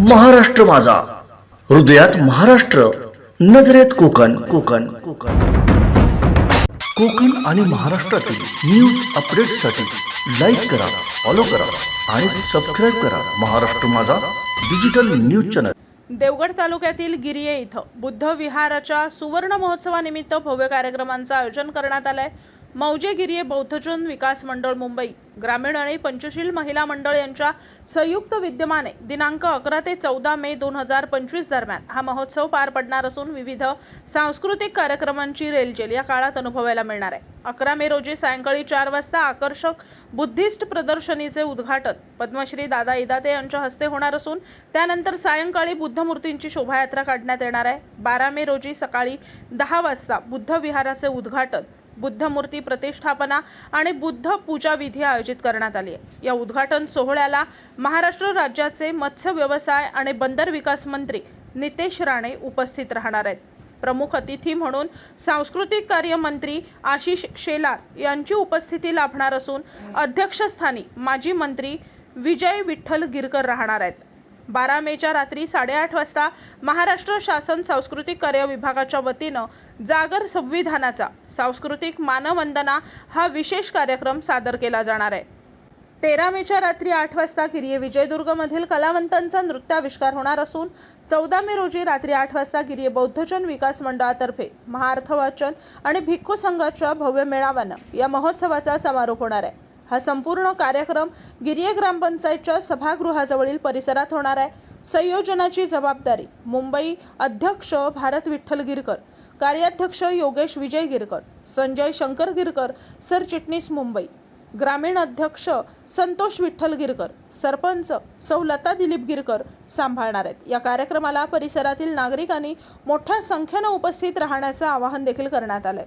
महाराष्ट्र माझा. हृदयात महाराष्ट्र नजरेत कोकण. कोकण कोकण. कोकण आणि महाराष्ट्रातील न्यूज अपडेटसाठी लाईक करा फॉलो करा आणि सबस्क्राईब करा महाराष्ट्र माझा डिजिटल न्यूज चॅनल देवगड तालुक्यातील गिरिये इथं बुद्ध विहाराच्या सुवर्ण महोत्सवानिमित्त भव्य कार्यक्रमांचं आयोजन करण्यात आलंय. मौजे गिरिये बौद्धजन विकास मंडळ मुंबई. ग्रामीण आणि पंचशील महिला मंडळ यांच्या संयुक्त विद्यमाने दिनांक अकरा ते चौदा मे दोन हजार पंचवीस दरम्यान हा महोत्सव पार पडणार असून विविध सांस्कृतिक कार्यक्रमांची रेलचेल या काळात अनुभवायला मिळणार आहे. अकरा मे रोजी सायंकाळी चार वाजता आकर्षक बुद्धिस्ट प्रदर्शनीचे उद्घाटन पद्मश्री दादा इदाते यांच्या हस्ते होणार असून त्यानंतर सायंकाळी बुद्ध मूर्तींची शोभायात्रा काढण्यात येणार आहे. बारा मे रोजी सकाळी दहा वाजता बुद्ध विहाराचे उद्घाटन बुद्ध मूर्ती प्रतिष्ठापना आणि बुद्ध पूजा विधी आयोजित करण्यात आली आहे. या उद्घाटन सोहळ्याला महाराष्ट्र राज्याचे मत्स्य व्यवसाय आणि बंदर विकास मंत्री नितेश राणे उपस्थित राहणार आहेत. प्रमुख अतिथी म्हणून सांस्कृतिक कार्य मंत्री आशिष शेलार यांची उपस्थिती लाभणार असून अध्यक्षस्थानी माजी मंत्री विजय विठ्ठल गिरकर राहणार आहेत. बारा मेच्या रात्री साडेआठ वाजता महाराष्ट्र शासन सांस्कृतिक कार्य विभागाच्या वतीनं जागर संविधानाचा सांस्कृतिक मानवंदना हा विशेष कार्यक्रम सादर केला जाणार आहे. तेरा मेच्या रात्री आठ वाजता किरिये विजयदुर्गमधील कलावंतांचा नृत्याविष्कार होणार असून चौदा मे रोजी रात्री आठ वाजता किरिये बौद्धजन विकास मंडळातर्फे महाअर्थवाचन आणि भिक्खू संघाच्या भव्य मेळाव्यानं या महोत्सवाचा समारोप होणार आहे. हा संपूर्ण कार्यक्रम गिरिये ग्रामपंचायतच्या सभागृहाजवळील परिसरात होणार आहे. संयोजनाची जबाबदारी मुंबई अध्यक्ष भारत विठ्ठल गिरकर कार्याध्यक्ष योगेश विजय गिरकर संजय शंकर गिरकर सरचिटणीस मुंबई ग्रामीण अध्यक्ष संतोष विठ्ठल गिरकर सरपंच सौ लता दिलीप गिरकर सांभाळणार आहेत. या कार्यक्रमाला परिसरातील नागरिकांनी मोठ्या संख्येनं उपस्थित राहण्याचं आवाहन देखील करण्यात आलंय.